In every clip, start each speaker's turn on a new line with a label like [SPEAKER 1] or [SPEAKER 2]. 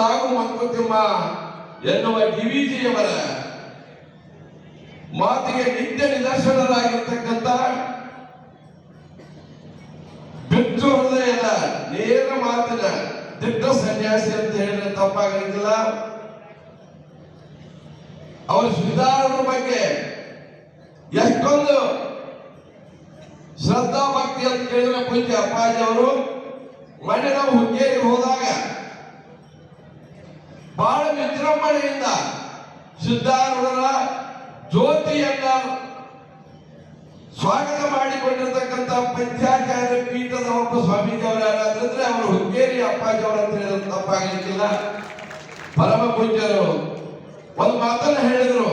[SPEAKER 1] ಲಾಗು ಮಂಕುತಿಮ್ಮ ಎನ್ನುವ ಡಿವಿಜಿಯವರ ಮಾತಿಗೆ ನಿತ್ಯ ನಿದರ್ಶನರಾಗಿರ್ತಕ್ಕಂತ ಬಿಚ್ಚು ಹೃದಯದ ನೇರ ಮಾತಿನ ದಿಟ್ಟ ಸನ್ಯಾಸಿ ಅಂತ ಹೇಳಿದ್ರೆ ತಪ್ಪಾಗಲಿಕ್ಕಿಲ್ಲ. ಅವರ ಶ್ರೀಧಾರರ ಬಗ್ಗೆ ಎಷ್ಟೊಂದು ಶ್ರದ್ಧಾ ಭಕ್ತಿ ಅಂತ ಕೇಳಿದ್ರೆ ಪೂಜ್ಯ ಅಪ್ಪಾಜಿ ಅವರು ಮನೆ ನಾವು ಹೋದಾಗ ಬಹಳ ವಿಜೃಂಭಣೆಯಿಂದ ಸಿದ್ಧಾರೂಢರ ಜ್ಯೋತಿಯನ್ನ ಸ್ವಾಗತ ಮಾಡಿಕೊಂಡಿರ್ತಕ್ಕಂಥ ಪಂಚಾಚಾರ್ಯ ಪೀಠದ ಒಬ್ಬ ಸ್ವಾಮೀಜಿ ಅವರ ಯಾರಾದ್ರೆ ಅವರು ಹುಕ್ಕೇರಿ ಅಪ್ಪಾಜಿ ಅವರು ಅಂತ ಹೇಳಿದ್ರು ತಪ್ಪಾಗಲಿಕ್ಕಿಲ್ಲ. ಪರಮ ಪೂಜ್ಯರು, ಒಂದು ಮಾತನ್ನ ಹೇಳಿದ್ರು.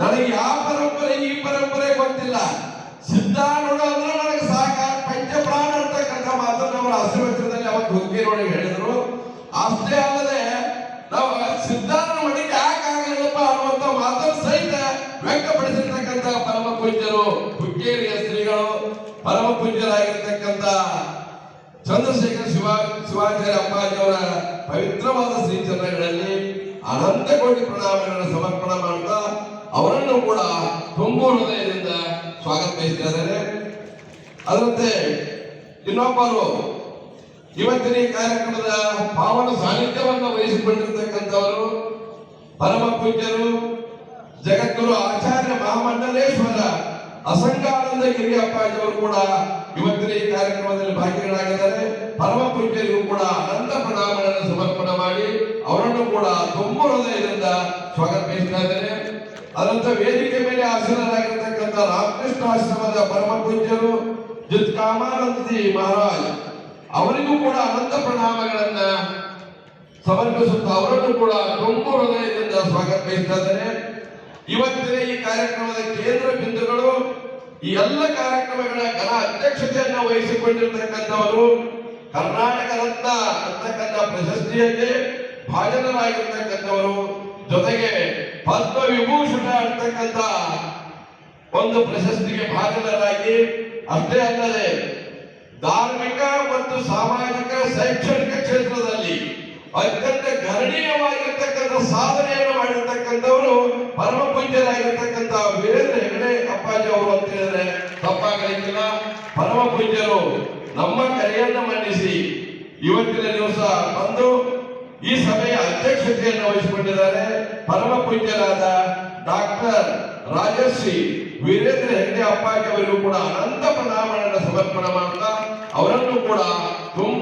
[SPEAKER 1] ನನಗೆ ಯಾವ ಪರಂಪರೆ, ಈ ಪರಂಪರೆ ಗೊತ್ತಿಲ್ಲ. ಸಿದ್ಧಾರೂಢ ಅಂದ್ರೆ ನನಗೆ ಸಾಕ, ಪಂಚಪ್ರಾಣ ಅಂತಕ್ಕಂಥ ಮಾತನ್ನು ಅವರ ಆಶೀರ್ವಚನದಲ್ಲಿ ಅವತ್ತು ಹುಕ್ಕೇರಿಯೊಳಗೆ ಹೇಳಿದ್ರು. ಅಷ್ಟೇ ವ್ಯಕ್ತಪಡಿಸಿರ್ತಕ್ಕಂಥ ಪರಮ ಪೂಜ್ಯರು ಹುಕ್ಕೇರಿಯ ಶ್ರೀಗಳು ಪರಮ ಪೂಜ್ಯರಾಗಿರ್ತಕ್ಕಂಥ ಚಂದ್ರಶೇಖರ್ ಶಿವ, ಶಿವಾಚಾರ್ಯ ಅಪ್ಪಾಜಿಯವರ ಪವಿತ್ರವಾದ ಪವಿತ್ರವಾದ ಶ್ರೀಚರಣಗಳಲ್ಲಿ ಅನಂತ ಕೋಟಿ ಪ್ರಣಾಮಗಳನ್ನು ಸಮರ್ಪಣೆ ಮಾಡ್ತಾ ಅವರನ್ನು ಕೂಡ ತುಂಬು ಹೃದಯದಿಂದ ಸ್ವಾಗತ ಅದರಂತೆ ಇನ್ನೊಬ್ಬರು ಇವತ್ತಿನ ಕಾರ್ಯಕ್ರಮದ ಪಾವನ ಸಾನ್ನಿಧ್ಯವನ್ನು ವಹಿಸಿಕೊಂಡಿರ್ತಕ್ಕಂಥವರು ಪರಮ ಪೂಜ್ಯರು ಜಗದ್ಗುರು ಆಚಾರ್ಯ ಮಹಾಮಂಡಲೇಶ್ವರ ಅಸಂಗಾನಂದ ಗಿರಿ ಅಪ್ಪಾಜಿಯವರು ಕೂಡ ಇವತ್ತಿನ ಈ ಕಾರ್ಯಕ್ರಮದಲ್ಲಿ ಭಾಗಿಗಳಾಗಿದ್ದಾರೆ. ಪರಮ ಪೂಜ್ಯರಿಗೂ ಕೂಡ ಅನಂತ ಪ್ರಣಾಮಗಳನ್ನು ಸಮರ್ಪಣೆ ಮಾಡಿ ಅವರನ್ನು ಕೂಡ ತುಂಬ ಹೃದಯದಿಂದ ಸ್ವಾಗತ ಬಯಸ್ತಾ ಇದ್ದೇನೆ. ವೇದಿಕೆ ಮೇಲೆ ಆಸೀನರಾಗಿರ್ತಕ್ಕಂಥ ರಾಮಕೃಷ್ಣ ಆಶ್ರಮದ ಪರಮ ಪೂಜ್ಯರು ಜಿತ್ ಕಾಮಾನಂದಜಿ ಮಹಾರಾಜ್, ಅವರಿಗೂ ಕೂಡ ಅನಂತ ಪ್ರಣಾಮಗಳನ್ನ ಸಮರ್ಪಿಸುತ್ತಾ ಅವರನ್ನು ಕೂಡ ತುಂಬ ಹೃದಯದಿಂದ ಸ್ವಾಗತ ಇದ್ದೇನೆ. ಇವತ್ತಿನ ಈ ಕಾರ್ಯಕ್ರಮದ ಕೇಂದ್ರ ಬಿಂದುಗಳು, ಈ ಎಲ್ಲ ಕಾರ್ಯಕ್ರಮಗಳ ಕಲಾ ಅಧ್ಯಕ್ಷತೆಯನ್ನು ವಹಿಸಿಕೊಂಡಿರ್ತಕ್ಕಂಥವರು ಕರ್ನಾಟಕ ರತ್ನ ಅಂತಕ್ಕಂಥ ಪ್ರಶಸ್ತಿಯಲ್ಲಿ ಭಾಜನರಾಗಿರ್ತಕ್ಕಂಥವರು, ಜೊತೆಗೆ ಪದ್ಮ ವಿಭೂಷಣ ಅಂತಕ್ಕಂಥ ಒಂದು ಪ್ರಶಸ್ತಿಗೆ ಭಾಜನರಾಗಿ, ಅಷ್ಟೇ ಅಲ್ಲದೆ ಧಾರ್ಮಿಕ ಮತ್ತು ಸಾಮಾಜಿಕ ಶೈಕ್ಷಣಿಕ ಕ್ಷೇತ್ರದಲ್ಲಿ ಅತ್ಯಂತ ಗರಣೀಯವಾಗಿರ್ತಕ್ಕಂಥ ಸಾಧನೆಯನ್ನು ಮಾಡಿರ್ತಕ್ಕಂಥವರು ಪರಮ ಪೂಜ್ಯರಾಗಿರ್ತಕ್ಕಂಥ ವೀರೇಂದ್ರ ಹೆಗಡೆ ಅಪ್ಪಾಜಿ ಅವರು ಅಂತ ಹೇಳಿದ್ರೆ ತಪ್ಪಾಗಲಿಕ್ಕಿಲ್ಲ. ಪರಮ ಪೂಜ್ಯರು, ನಮ್ಮ ಕರೆಯನ್ನು ಮನ್ನಿಸಿ. ಇವತ್ತಿನ ದಿವಸ ಬಂದು ಈ ಸಭೆಯ ಅಧ್ಯಕ್ಷತೆಯನ್ನು ವಹಿಸಿಕೊಂಡಿದ್ದಾರೆ ಪರಮ ಪೂಜ್ಯರಾದ ಡಾಕ್ಟರ್ ರಾಜಶ್ರೀ ವೀರೇಂದ್ರ ಹೆಗ್ಡೆ ಅಪ್ಪಾಜಿ ಅವರಿಗೂ ಕೂಡ ಅನಂತ ಪ್ರಣಾಮಗಳನ್ನು ಸಮರ್ಪಣೆ ಮಾಡ್ತಾ ಅವರನ್ನು ಕೂಡ ತುಂಬ